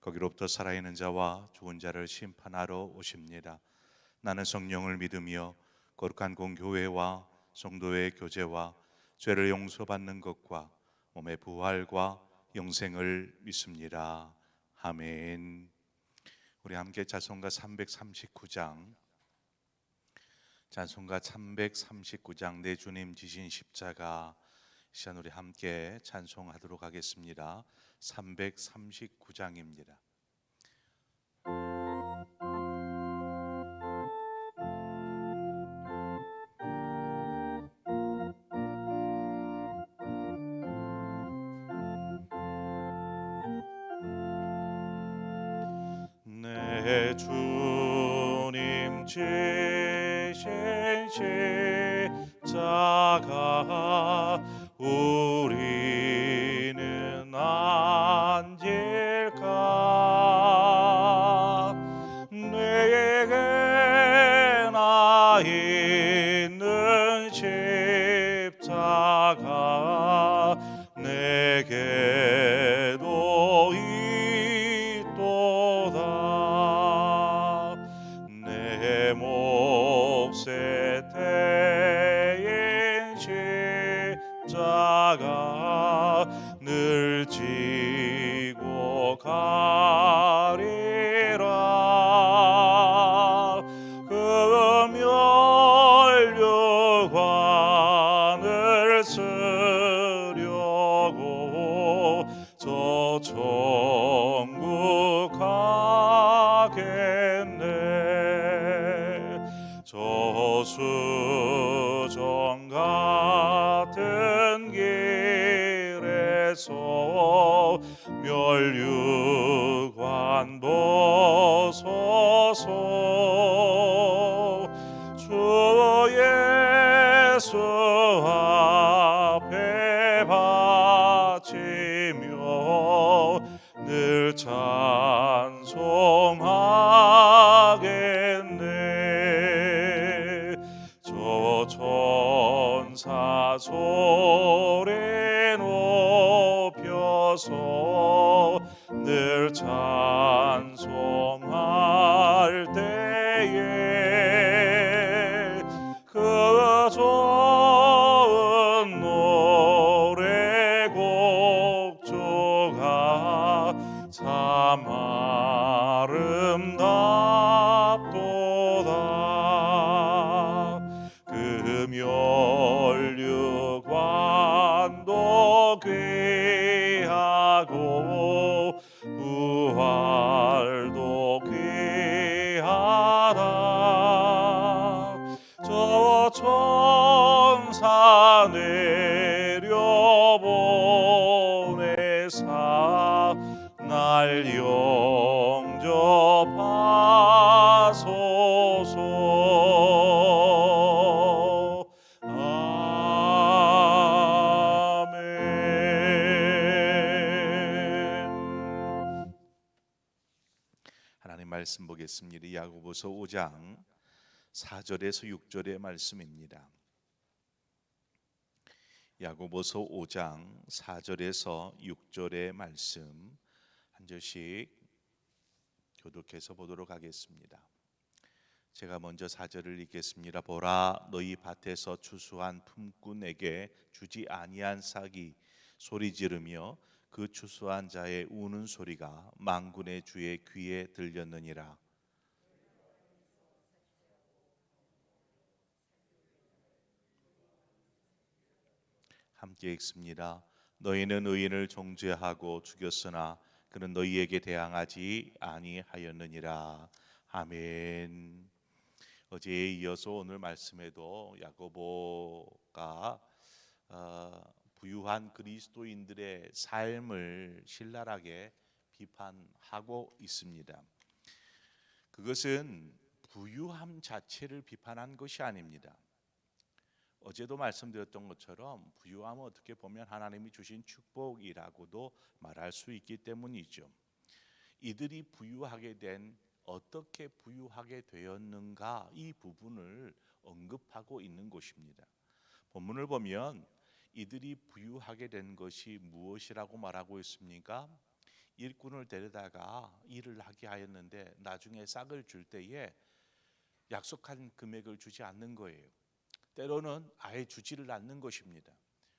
거기로부터 살아있는 자와 죽은 자를 심판하러 오십니다. 나는 성령을 믿으며 거룩한 공교회와 성도의 교제와 죄를 용서받는 것과 몸의 부활과 영생을 믿습니다. 아멘. 우리 함께 찬송가 339장 찬송가 339장 내 주님 지신 십자가 이 시간 우리 함께 찬송하도록 하겠습니다. 339장입니다. 내 주님 지신 십자가 가겠네. 저수정 같은 길에서 멸류관 벗어서 주 예수 앞 늘 찬송할 때에 보내사 날 영접하소서 아멘. 하나님 말씀 보겠습니다. 야고보서 5장 4절에서 6절의 말씀입니다. 야고보서 5장 4절에서 6절의 말씀 한 절씩 교독해서 보도록 하겠습니다. 제가 먼저 4절을 읽겠습니다. 보라 너희 밭에서 추수한 품꾼에게 주지 아니한 싹이 소리 지르며 그 추수한 자의 우는 소리가 망군의 주의 귀에 들렸느니라. 함께 읽습니다. 너희는 의인을 정죄하고 죽였으나 그는 너희에게 대항하지 아니하였느니라. 아멘. 어제에 이어서 오늘 말씀에도 야고보가 어, 부유한 그리스도인들의 삶을 신랄하게 비판하고 있습니다. 그것은 부유함 자체를 비판한 것이 아닙니다. 어제도 말씀드렸던 것처럼 부유함은 어떻게 보면 하나님이 주신 축복이라고도 말할 수 있기 때문이죠. 이들이 부유하게 된 어떻게 부유하게 되었는가 이 부분을 언급하고 있는 것입니다. 본문을 보면 이들이 부유하게 된 것이 무엇이라고 말하고 있습니까? 일꾼을 데려다가 일을 하게 하였는데 나중에 싹을 줄 때에 약속한 금액을 주지 않는 거예요. 때로는 아예 주지를 않는 것입니다.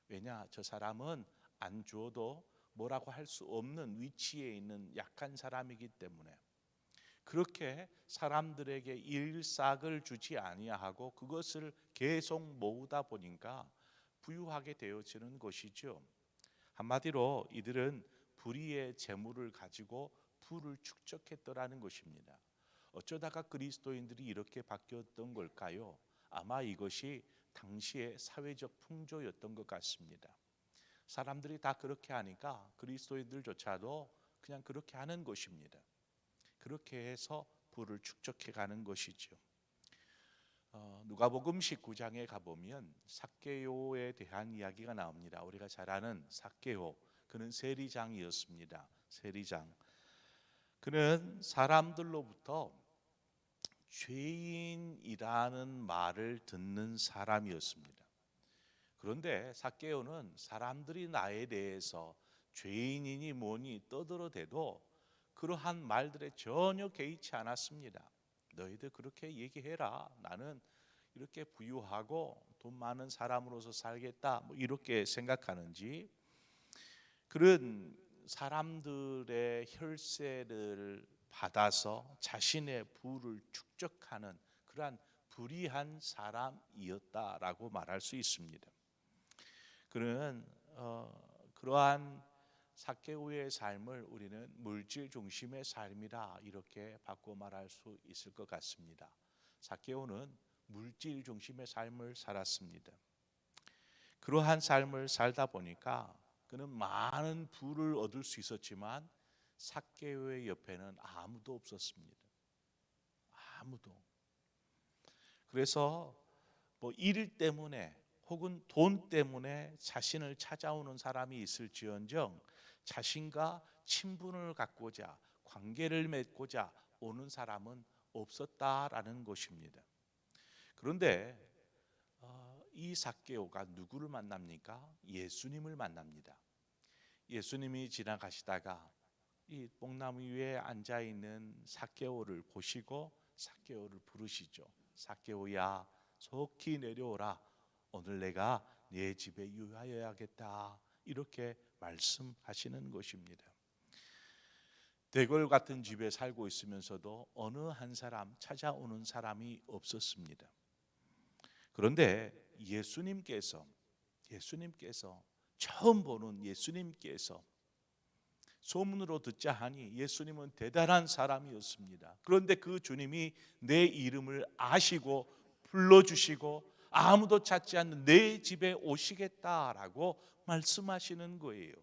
왜냐? 저 사람은 안 주어도 뭐라고 할 수 없는 위치에 있는 약한 사람이기 때문에 그렇게 사람들에게 일삭을 주지 아니하고 그것을 계속 모으다 보니까 부유하게 되어지는 것이죠. 한마디로 이들은 불의의 재물을 가지고 부를 축적했더라는 것입니다. 어쩌다가 그리스도인들이 이렇게 바뀌었던 걸까요? 아마 이것이 당시의 사회적 풍조였던 것 같습니다. 사람들이 다 그렇게 하니까 그리스도인들조차도 그냥 그렇게 하는 것입니다. 그렇게 해서 부를 축적해 가는 것이죠. 어, 누가복음 19장에 가보면 삭개오에 대한 이야기가 나옵니다. 우리가 잘 아는 삭개오 그는 세리장이었습니다. 세리장 그는 사람들로부터 죄인이라는 말을 듣는 사람이었습니다. 그런데 삭개오는 사람들이 나에 대해서 죄인이니 뭐니 떠들어대도 그러한 말들에 전혀 개의치 않았습니다. 너희들 그렇게 얘기해라. 나는 이렇게 부유하고 돈 많은 사람으로서 살겠다. 뭐 이렇게 생각하는지 그런 사람들의 혈세를 받아서 자신의 부를 축적하는 그러한 불의한 사람이었다라고 말할 수 있습니다. 그는 어, 그러한 사케오의 삶을 우리는 물질 중심의 삶이라 이렇게 바꿔 말할 수 있을 것 같습니다. 사케오는 물질 중심의 삶을 살았습니다. 그러한 삶을 살다 보니까 그는 많은 부를 얻을 수 있었지만 사케오의 옆에는 아무도 없었습니다. 아무도. 그래서 뭐 일 때문에 혹은 돈 때문에 자신을 찾아오는 사람이 있을지언정 자신과 친분을 갖고자 관계를 맺고자 오는 사람은 없었다라는 것입니다. 그런데 어, 이 사케오가 누구를 만납니까? 예수님을 만납니다. 예수님이 지나가시다가 이 뽕나무 위에 앉아 있는 사케오를 보시고 사케오를 부르시죠. 사케오야, 속히 내려오라. 오늘 내가 네 집에 유하여야겠다. 이렇게 말씀하시는 것입니다. 대궐 같은 집에 살고 있으면서도 어느 한 사람 찾아오는 사람이 없었습니다. 그런데 예수님께서 예수님께서 처음 보는 예수님께서 소문으로 듣자 하니 예수님은 대단한 사람이었습니다. 그런데 그 주님이 내 이름을 아시고 불러주시고 아무도 찾지 않는 내 집에 오시겠다라고 말씀하시는 거예요.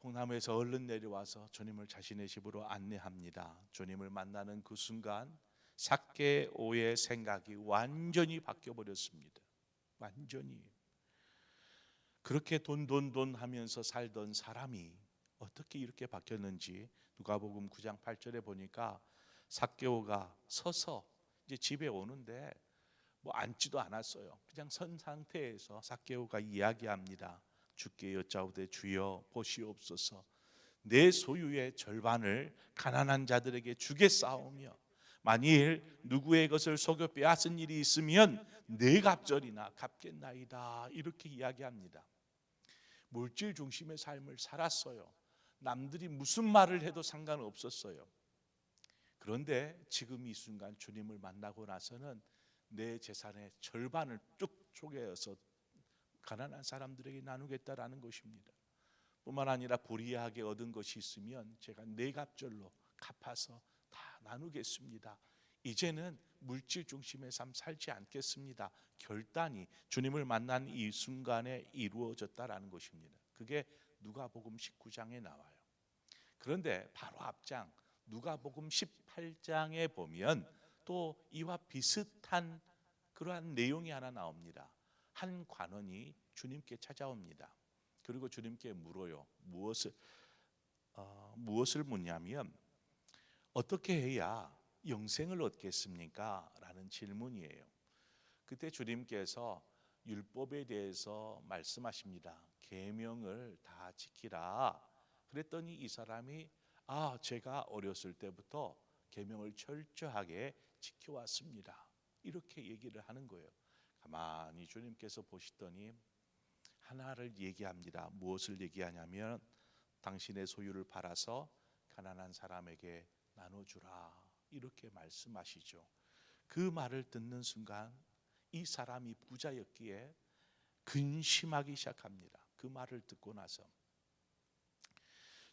봉남에서 얼른 내려와서 주님을 자신의 집으로 안내합니다. 주님을 만나는 그 순간 삭개오의 생각이 완전히 바뀌어 버렸습니다. 완전히 그렇게 돈 돈 돈 하면서 살던 사람이 어떻게 이렇게 바뀌었는지 누가복음 9장 8절에 보니까 삭개오가 서서 이제 집에 오는데 뭐 앉지도 않았어요. 그냥 선 상태에서 삭개오가 이야기합니다. 주께 여짜오되 주여 보시옵소서. 내 소유의 절반을 가난한 자들에게 주겠사오며 만일 누구의 것을 속여 빼앗은 일이 있으면 네 갑절이나 갚겠나이다 이렇게 이야기합니다. 물질 중심의 삶을 살았어요. 남들이 무슨 말을 해도 상관없었어요. 그런데 지금 이 순간 주님을 만나고 나서는 내 재산의 절반을 쭉 쪼개어서 가난한 사람들에게 나누겠다라는 것입니다. 뿐만 아니라 불이하게 얻은 것이 있으면 제가 네 갑절로 갚아서 다 나누겠습니다. 이제는 물질 중심의 삶 살지 않겠습니다. 결단이 주님을 만난 이 순간에 이루어졌다라는 것입니다. 그게 누가복음 19장에 나와요. 그런데 바로 앞장 누가복음 18장에 보면 또 이와 비슷한 그러한 내용이 하나 나옵니다. 한 관원이 주님께 찾아옵니다. 그리고 주님께 물어요. 무엇을 어, 무엇을 묻냐면 어떻게 해야 영생을 얻겠습니까? 라는 질문이에요. 그때 주님께서 율법에 대해서 말씀하십니다. 계명을 다 지키라. 그랬더니 이 사람이 아, 제가 어렸을 때부터 계명을 철저하게 지켜왔습니다. 이렇게 얘기를 하는 거예요. 가만히 주님께서 보시더니 하나를 얘기합니다. 무엇을 얘기하냐면 당신의 소유를 팔아서 가난한 사람에게 나눠주라. 이렇게 말씀하시죠. 그 말을 듣는 순간 이 사람이 부자였기에 근심하기 시작합니다. 그 말을 듣고 나서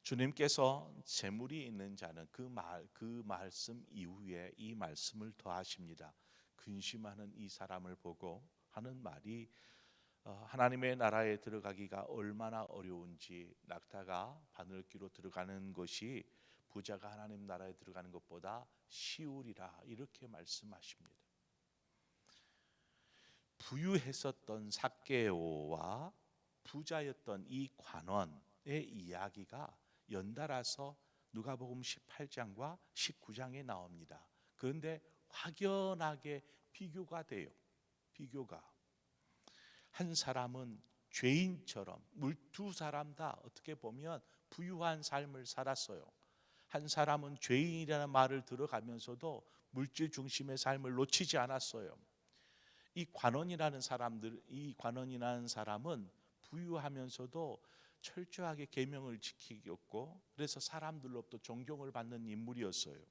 주님께서 재물이 있는 자는 그 말 그 말씀 이후에 이 말씀을 더하십니다. 근심하는 이 사람을 보고 하는 말이 어, 하나님의 나라에 들어가기가 얼마나 어려운지 낙타가 바늘기로 들어가는 것이 부자가 하나님 나라에 들어가는 것보다 쉬우리라 이렇게 말씀하십니다. 부유했었던 삭개오와 부자였던 이 관원의 이야기가 연달아서 누가복음 18장과 19장에 나옵니다. 그런데 확연하게 비교가 돼요. 비교가 한 사람은 죄인처럼 두 사람 다 어떻게 보면 부유한 삶을 살았어요. 한 사람은 죄인이라는 말을 들어가면서도 물질 중심의 삶을 놓치지 않았어요. 이 관원이라는 사람들, 이 관원이라는 사람은 부유하면서도 철저하게 계명을 지키겠고 그래서 사람들로부터 존경을 받는 인물이었어요.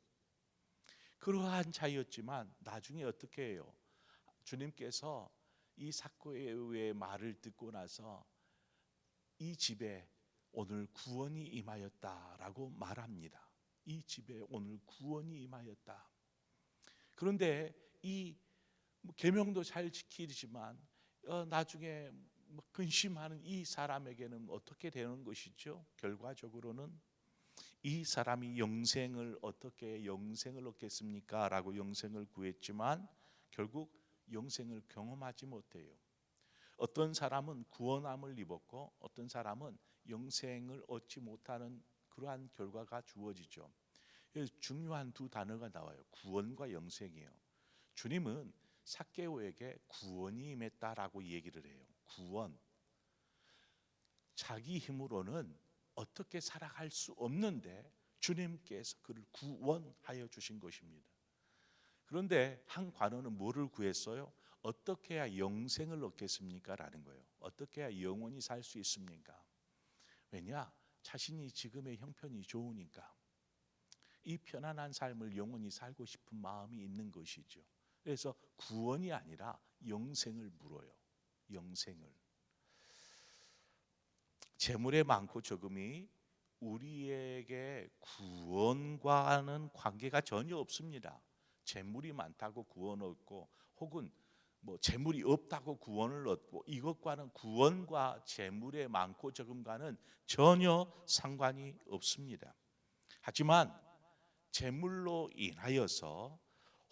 그러한 자였지만 나중에 어떻게 해요? 주님께서 이 사고의 말을 듣고 나서 이 집에 오늘 구원이 임하였다라고 말합니다. 이 집에 오늘 구원이 임하였다. 그런데 이뭐 계명도 잘 지키지만 어, 나중에 뭐 근심하는 이 사람에게는 어떻게 되는 것이죠? 결과적으로는 이 사람이 영생을 어떻게 영생을 얻겠습니까?라고 영생을 구했지만 결국 영생을 경험하지 못해요. 어떤 사람은 구원함을 입었고 어떤 사람은 영생을 얻지 못하는 그러한 결과가 주어지죠. 중요한 두 단어가 나와요. 구원과 영생이에요. 주님은 사케오에게 구원이 임했다라고 얘기를 해요. 구원. 자기 힘으로는 어떻게 살아갈 수 없는데 주님께서 그를 구원하여 주신 것입니다. 그런데 한 관원은 뭐를 구했어요? 어떻게 해야 영생을 얻겠습니까? 라는 거예요. 어떻게 해야 영원히 살 수 있습니까? 왜냐? 자신이 지금의 형편이 좋으니까 이 편안한 삶을 영원히 살고 싶은 마음이 있는 것이죠. 그래서 구원이 아니라 영생을 물어요. 영생을. 재물의 많고 적음이 우리에게 구원과는 관계가 전혀 없습니다. 재물이 많다고 구원 얻고 혹은 뭐 재물이 없다고 구원을 얻고 이것과는 구원과 재물의 많고 적음과는 전혀 상관이 없습니다. 하지만 재물로 인하여서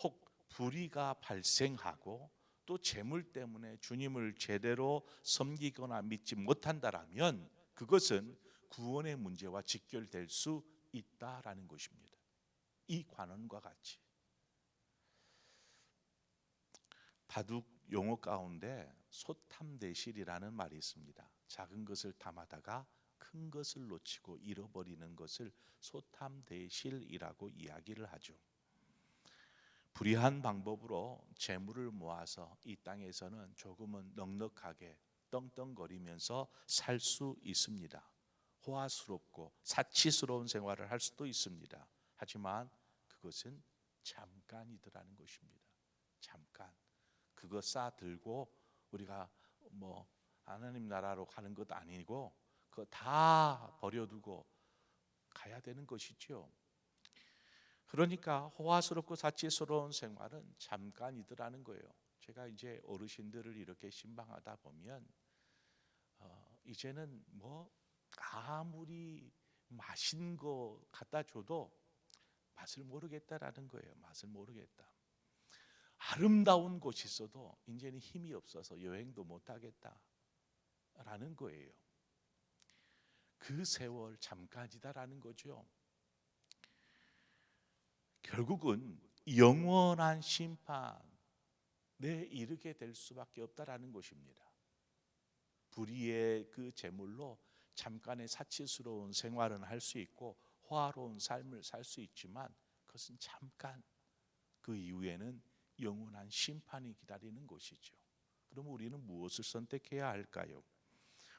혹 불의가 발생하고 또 재물 때문에 주님을 제대로 섬기거나 믿지 못한다라면 그것은 구원의 문제와 직결될 수 있다라는 것입니다. 이 관원과 같이 바둑 용어 가운데 소탐대실이라는 말이 있습니다. 작은 것을 탐하다가 큰 것을 놓치고 잃어버리는 것을 소탐대실이라고 이야기를 하죠. 불의한 방법으로 재물을 모아서 이 땅에서는 조금은 넉넉하게 떵떵거리면서 살 수 있습니다. 호화스럽고 사치스러운 생활을 할 수도 있습니다. 하지만 그것은 잠깐이더라는 것입니다. 잠깐. 그거 싸 들고 우리가 뭐 하나님 나라로 가는 것 아니고 그거 다 버려두고 가야 되는 것이죠. 그러니까 호화스럽고 사치스러운 생활은 잠깐이더라는 거예요. 제가 이제 어르신들을 이렇게 신방하다 보면 어, 이제는 뭐 아무리 맛있는 거 갖다 줘도 맛을 모르겠다라는 거예요. 맛을 모르겠다. 아름다운 곳이 있어도 이제는 힘이 없어서 여행도 못 하겠다라는 거예요. 그 세월 잠깐이다라는 거죠. 결국은 영원한 심판에 이르게 될 수밖에 없다라는 것입니다. 불의의 그 제물로 잠깐의 사치스러운 생활은 할 수 있고 호화로운 삶을 살 수 있지만 그것은 잠깐 그 이후에는 영원한 심판이 기다리는 것이죠. 그럼 우리는 무엇을 선택해야 할까요?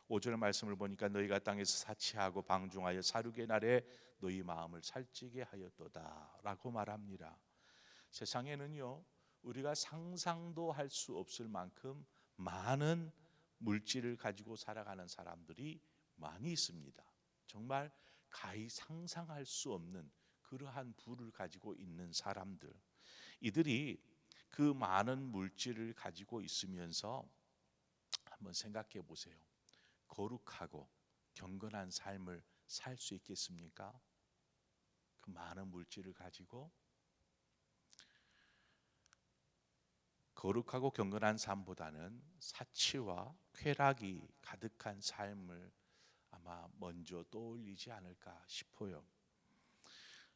5절 말씀을 보니까 너희가 땅에서 사치하고 방종하여 사륙의 날에 너희 마음을 살찌게 하였도다라고 말합니다. 세상에는요 우리가 상상도 할 수 없을 만큼 많은 물질을 가지고 살아가는 사람들이 많이 있습니다. 정말 가히 상상할 수 없는 그러한 부를 가지고 있는 사람들. 이들이 그 많은 물질을 가지고 있으면서 한번 생각해 보세요. 거룩하고 경건한 삶을 살 수 있겠습니까? 그 많은 물질을 가지고 거룩하고 경건한 삶보다는 사치와 쾌락이 가득한 삶을 아마 먼저 떠올리지 않을까 싶어요.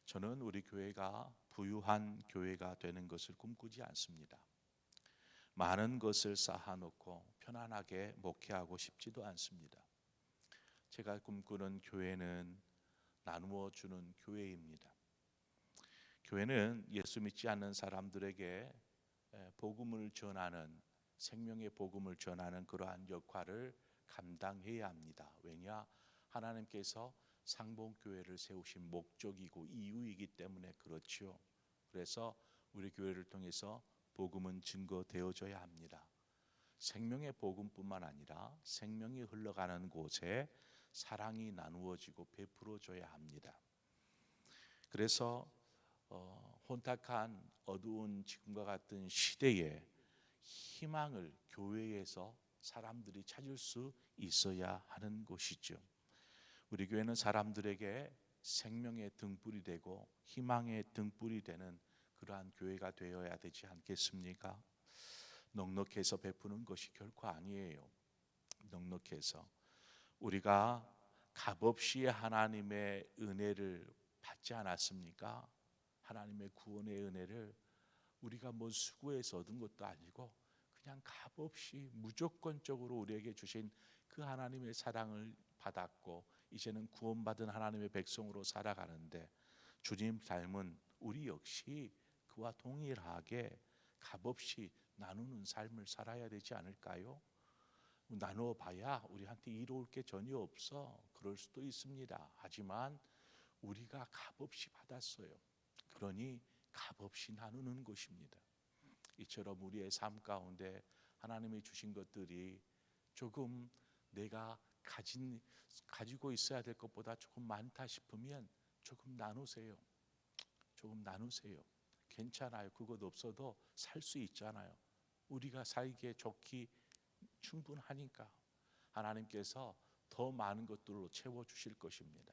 저는 우리 교회가 부유한 교회가 되는 것을 꿈꾸지 않습니다. 많은 것을 쌓아놓고 편안하게 목회하고 싶지도 않습니다. 제가 꿈꾸는 교회는 나누어 주는 교회입니다. 교회는 예수 믿지 않는 사람들에게 복음을 전하는 생명의 복음을 전하는 그러한 역할을 감당해야 합니다. 왜냐? 하나님께서 상봉 교회를 세우신 목적이고 이유이기 때문에 그렇지요. 그래서 우리 교회를 통해서 복음은 증거되어져야 합니다. 생명의 복음뿐만 아니라 생명이 흘러가는 곳에 사랑이 나누어지고 베풀어져야 합니다. 그래서 어, 혼탁한 어두운 지금과 같은 시대에 희망을 교회에서 사람들이 찾을 수 있어야 하는 것이죠. 우리 교회는 사람들에게 생명의 등불이 되고 희망의 등불이 되는 그러한 교회가 되어야 되지 않겠습니까? 넉넉해서 베푸는 것이 결코 아니에요. 넉넉해서 우리가 값없이 하나님의 은혜를 받지 않았습니까? 하나님의 구원의 은혜를 우리가 뭐 수고해서 얻은 것도 아니고 그냥 값없이 무조건적으로 우리에게 주신 그 하나님의 사랑을 받았고 이제는 구원받은 하나님의 백성으로 살아가는데 주님 닮은 우리 역시 그와 동일하게 값없이 나누는 삶을 살아야 되지 않을까요? 나누어 봐야 우리한테 이로울 게 전혀 없어. 그럴 수도 있습니다. 하지만 우리가 값없이 받았어요. 그러니 값없이 나누는 것입니다. 이처럼 우리의 삶 가운데 하나님이 주신 것들이 조금 내가 가진 가지고 있어야 될 것보다 조금 많다 싶으면 조금 나누세요. 조금 나누세요. 괜찮아요. 그것 없어도 살 수 있잖아요. 우리가 살기에 좋기 충분하니까 하나님께서 더 많은 것들로 채워 주실 것입니다.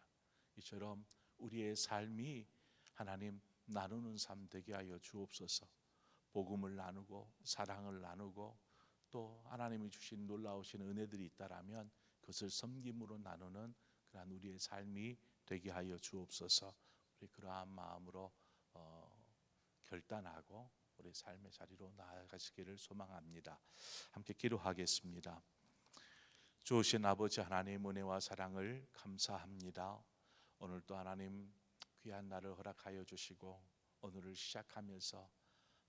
이처럼 우리의 삶이 하나님 나누는 삶 되게 하여 주옵소서. 복음을 나누고 사랑을 나누고 또 하나님이 주신 놀라우신 은혜들이 있다라면 그것을 섬김으로 나누는 그러한 우리의 삶이 되게 하여 주옵소서. 우리 그러한 마음으로 어, 결단하고 우리 삶의 자리로 나아가시기를 소망합니다. 함께 기도하겠습니다. 좋으신 아버지 하나님 은혜와 사랑을 감사합니다. 오늘도 하나님 귀한 날을 허락하여 주시고 오늘을 시작하면서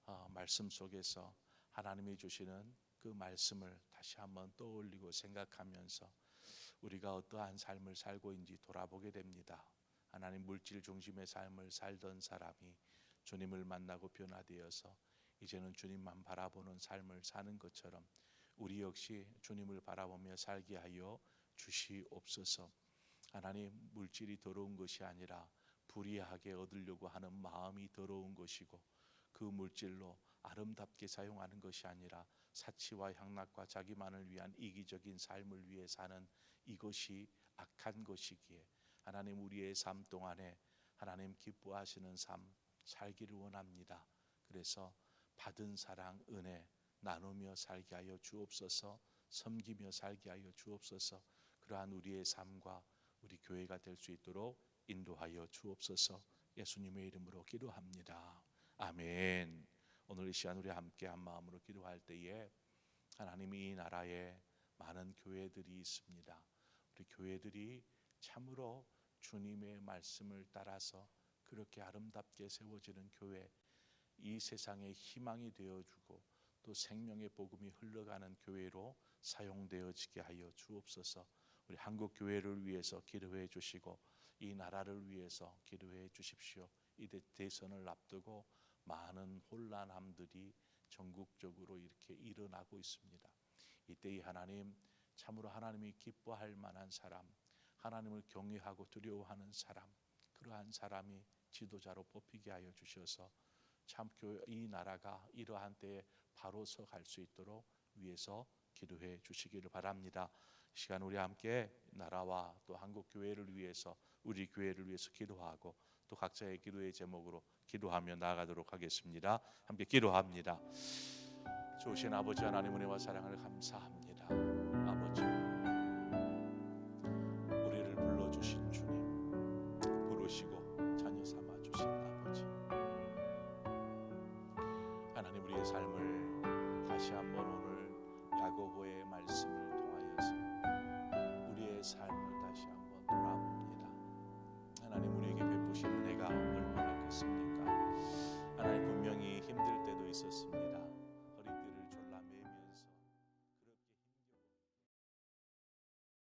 어, 말씀 속에서 하나님이 주시는 그 말씀을 다시 한번 떠올리고 생각하면서 우리가 어떠한 삶을 살고 있는지 돌아보게 됩니다. 하나님 물질 중심의 삶을 살던 사람이 주님을 만나고 변화되어서 이제는 주님만 바라보는 삶을 사는 것처럼 우리 역시 주님을 바라보며 살게 하여 주시옵소서. 하나님 물질이 더러운 것이 아니라 불이하게 얻으려고 하는 마음이 더러운 것이고 그 물질로 아름답게 사용하는 것이 아니라 사치와 향락과 자기만을 위한 이기적인 삶을 위해 사는 이것이 악한 것이기에 하나님 우리의 삶 동안에 하나님 기뻐하시는 삶 살기를 원합니다. 그래서 받은 사랑 은혜 나누며 살게 하여 주옵소서 섬기며 살게 하여 주옵소서 그러한 우리의 삶과 우리 교회가 될 수 있도록 인도하여 주옵소서 예수님의 이름으로 기도합니다. 아멘. 오늘 이 시간 우리 함께 한 마음으로 기도할 때에 하나님이 이 나라에 많은 교회들이 있습니다. 우리 교회들이 참으로 주님의 말씀을 따라서 그렇게 아름답게 세워지는 교회, 이 세상의 희망이 되어주고 또 생명의 복음이 흘러가는 교회로 사용되어지게 하여 주옵소서. 우리 한국 교회를 위해서 기도해 주시고 이 나라를 위해서 기도해 주십시오. 이 대- 대선을 앞두고 많은 혼란함들이 전국적으로 이렇게 일어나고 있습니다. 이때 이 하나님 참으로 하나님이 기뻐할 만한 사람, 하나님을 경외하고 두려워하는 사람, 그러한 사람이 지도자로 뽑히게 하여 주셔서 참 교회 이 나라가 이러한 때에 바로 서갈 수 있도록 위해서 기도해 주시기를 바랍니다. 이 시간 우리 함께 나라와 또 한국 교회를 위해서 우리 교회를 위해서 기도하고 또 각자의 기도의 제목으로 기도하며 나아가도록 하겠습니다. 함께 기도합니다. 좋으신 아버지 하나님 은혜와 사랑을 감사합니다.